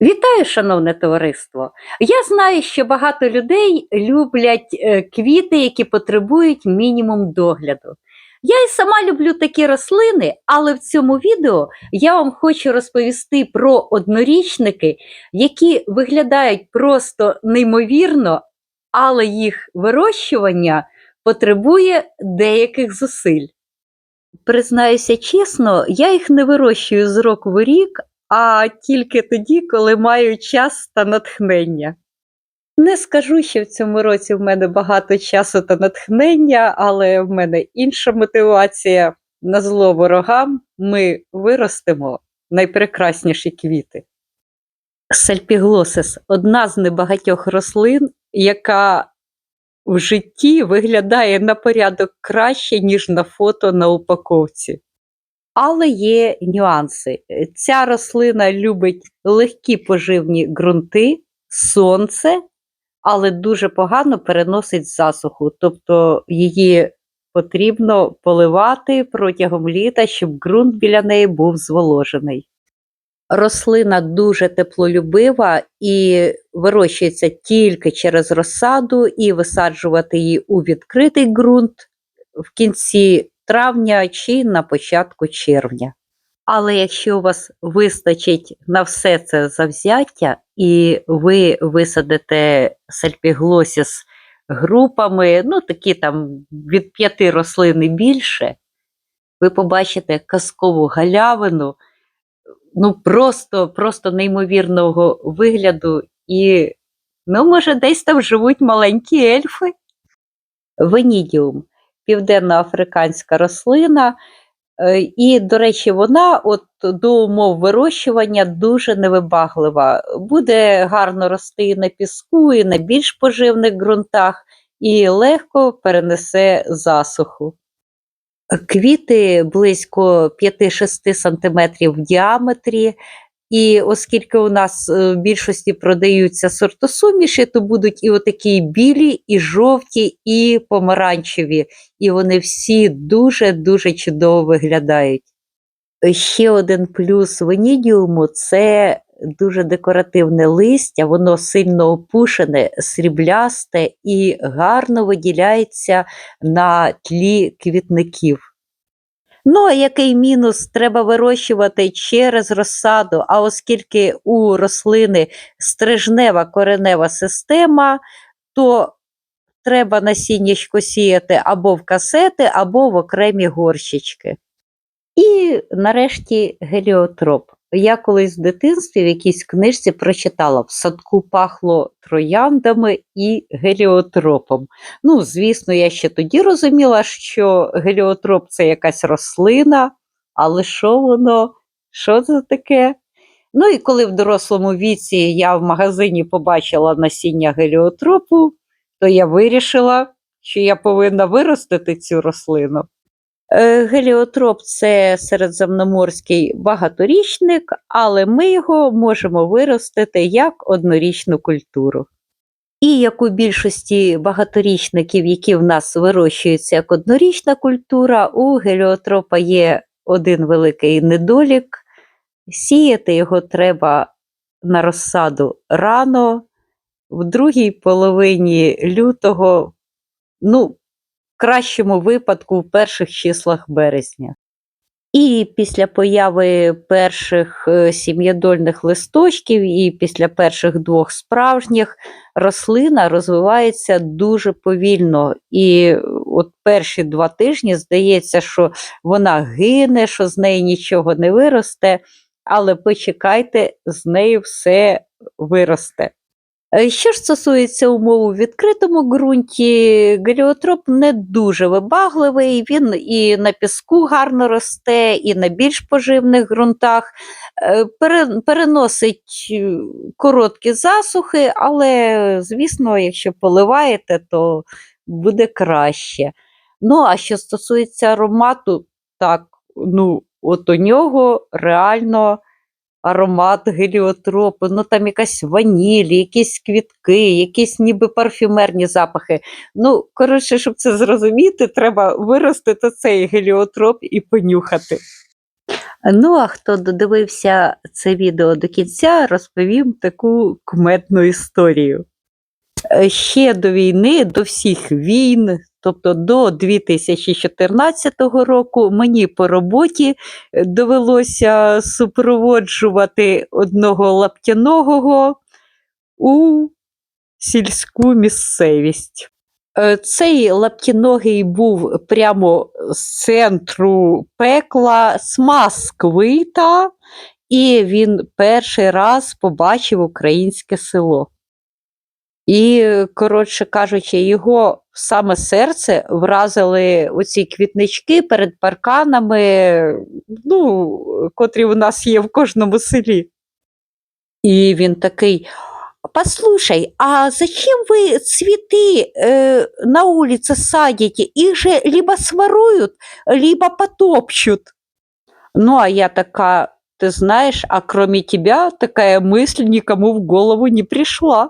Вітаю, шановне товариство! Я знаю, що багато людей люблять е, квіти, які потребують мінімум догляду. Я і сама люблю такі рослини, але в цьому відео я вам хочу розповісти про однорічники, які виглядають просто неймовірно, але їх вирощування потребує деяких зусиль. Признаюся чесно, я їх не вирощую з року в рік, а тільки тоді, коли маю час та натхнення. Не скажу, що в цьому році в мене багато часу та натхнення, але в мене інша мотивація. На зло ворогам ми виростемо найпрекрасніші квіти. Сальпіглосис одна з небагатьох рослин, яка в житті виглядає на порядок краще, ніж на фото на упаковці. Але є нюанси. Е, Ця рослина любить легкі поживні ґрунти, сонце, але дуже погано переносить засуху. Тобто її потрібно поливати протягом літа, щоб ґрунт біля неї був зволожений. Рослина дуже теплолюбива і вирощується тільки через розсаду, і висаджувати її у відкритий ґрунт в кінці травня чи на початку червня. Але якщо у вас вистачить на все це завзяття, і ви висадите сальпіглосіс групами, ну такі там від п'яти рослин і більше, ви побачите казкову галявину, ну просто, просто неймовірного вигляду, і, ну, може, десь там живуть маленькі ельфи. Венідіум південноафриканська рослина. Е, І, до речі, вона от до умов вирощування дуже невибаглива. Буде гарно рости і на піску, і на більш поживних ґрунтах, і легко перенесе засуху. Квіти близько 5-6 см в діаметрі, і оскільки у нас е, в більшості продаються сортосуміші, то будуть і отакі білі, і жовті, і помаранчеві. І вони всі дуже-дуже чудово виглядають. Ще один плюс венідіуму це дуже декоративне листя, воно сильно опушене, сріблясте і гарно виділяється на тлі квітників. Ну, а який мінус треба вирощувати через розсаду, а оскільки у рослини стрижнева коренева система, то треба насіннячко сіяти або в касети, або в окремі горщички. І нарешті геліотроп. Я колись в дитинстві в якійсь книжці прочитала: в садку пахло трояндами і геліотропом. Ну, звісно, я ще тоді розуміла, що геліотроп це якась рослина, але що воно? Що це таке? Ну і коли в дорослому віці я в магазині побачила насіння геліотропу, то я вирішила, що я повинна виростити цю рослину. Е, Геліотроп це середземноморський багаторічник, але ми його можемо виростити як однорічну культуру. І як у більшості багаторічників, які в нас вирощуються як однорічна культура, у геліотропа є один великий недолік. Сіяти його треба на розсаду рано, в другій половині лютого, ну, кращому випадку в перших числах березня. І після появи перших е, сім'єдольних листочків, і після перших двох справжніх рослина розвивається дуже повільно. І е, от перші два тижні здається, що вона гине, що з неї нічого не виросте, але почекайте, з нею все виросте. Е, Що ж стосується умов у відкритому ґрунті, геліотроп не дуже вибагливий, він і на піску гарно росте, і на більш поживних ґрунтах. Е, Переносить е, короткі засухи, але, звісно, якщо поливаєте, то буде краще. Ну, а що стосується аромату, так, ну, от у нього реально аромат геліотропу, ну там якась ваніль, якісь квітки, якісь ніби парфюмерні запахи. Ну, коротше, щоб це зрозуміти, треба виростити цей геліотроп і понюхати. Ну, а хто додивився це відео до кінця, розповім таку кумедну історію. Е, Ще до війни, до всіх війн, тобто до 2014 року, мені по роботі е, довелося супроводжувати одного лаптяного у сільську місцевість. Е, Цей лаптяногий був прямо з центру пекла, з Москви-та, і він перший раз побачив українське село. І, е, коротше кажучи, його в саме серце вразили оці квітнички перед парканами, ну, котрі у нас є в кожному селі. І він такий: Послушай, а зачем вы цветы э, на улице садите? Их же либо своруют, либо потопчут. Ну, а я такая, ты знаешь, а кроме тебя такая мысль никому в голову не пришла.